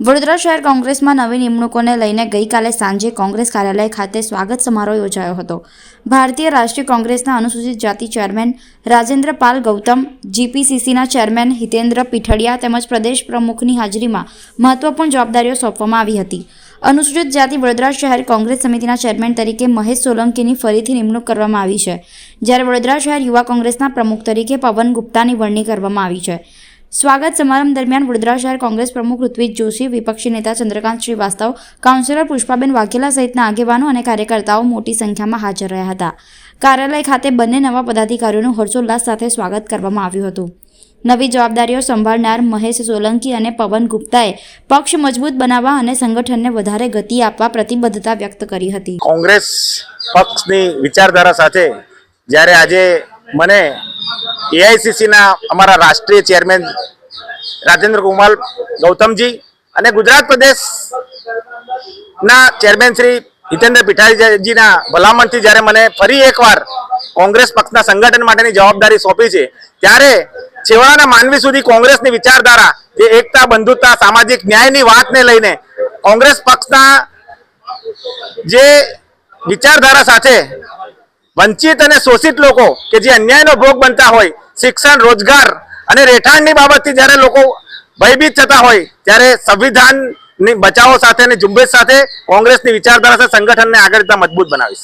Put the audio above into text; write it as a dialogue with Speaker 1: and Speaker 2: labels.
Speaker 1: વડોદરા શહેર કોંગ્રેસમાં નવી નિમણૂકોને લઈને ગઈકાલે સાંજે કોંગ્રેસ કાર્યાલય ખાતે સ્વાગત સમારોહ યોજાયો હતો. ભારતીય રાષ્ટ્રીય કોંગ્રેસના અનુસૂચિત જાતિ ચેરમેન રાજેન્દ્ર પાલ ગૌતમ, જીપીસીસીના ચેરમેન હિતેન્દ્ર પીઠડિયા તેમજ પ્રદેશ પ્રમુખની હાજરીમાં મહત્વપૂર્ણ જવાબદારીઓ સોંપવામાં આવી હતી. અનુસૂચિત જાતિ વડોદરા શહેર કોંગ્રેસ સમિતિના ચેરમેન તરીકે મહેશ સોલંકીની ફરીથી નિમણૂક કરવામાં આવી છે. જ્યારે વડોદરા શહેર યુવા કોંગ્રેસના પ્રમુખ તરીકે પવન ગુપ્તાની વરણી કરવામાં આવી છે. સ્વાગત સમારંભ દરમિયાન વડોદરા શહેર કોંગ્રેસ પ્રમુખ ઋત્વિજ જોશી, વિપક્ષી નેતા ચંદ્રકાંત શ્રીવાસ્તવ, કાઉન્સિલર પુષ્પાબેન વાઘેલા સહિતના આગેવાનો અને કાર્યકર્તાઓ મોટી સંખ્યામાં હાજર રહ્યા હતા. કાર્યાલય ખાતે બંને નવા પદાધિકારીઓનું હર્ષોલ્લાસ સાથે સ્વાગત કરવામાં આવ્યું હતું. નવી જવાબદારીઓ સંભાળનાર મહેશ સોલંકી અને પવન ગુપ્તાએ પક્ષ મજબૂત બનાવવા અને સંગઠનને વધારે ગતિ આપવા પ્રતિબદ્ધતા વ્યક્ત કરી હતી.
Speaker 2: કોંગ્રેસ પક્ષની વિચારધારા સાથે જ્યારે આજે મને એઆઈસીસીના અમારા રાષ્ટ્રીય ચેરમેન રાજેન્દ્ર કુમાર ગૌતમજી અને ગુજરાત પ્રદેશના ચેરમેન શ્રી હિતેન્દ્ર પીઠારીજીના ભલામણથી જ્યારે મને ફરી એકવાર કોંગ્રેસ પક્ષના સંગઠન માટેની જવાબદારી સોંપી છે. ત્યારે છેવાડાના માનવી સુધી કોંગ્રેસની વિચારધારા જે એકતા, બંધુતા, સામાજિક ન્યાયની વાતને લઈને કોંગ્રેસ પક્ષના જે વિચારધારા સાથે વંચિત અને શોષિત લોકો કે જે અન્યાયનો ભોગ બનતા હોય, શિક્ષણ, રોજગાર અને રહેઠાણની બાબતથી જ્યારે લોકો ભયભીત થતા હોય, ત્યારે સંવિધાનની બચાવો સાથે અને ઝુંબેશ સાથે કોંગ્રેસની વિચારધારા સાથે સંગઠનને આગળ જતા મજબૂત બનાવીશ.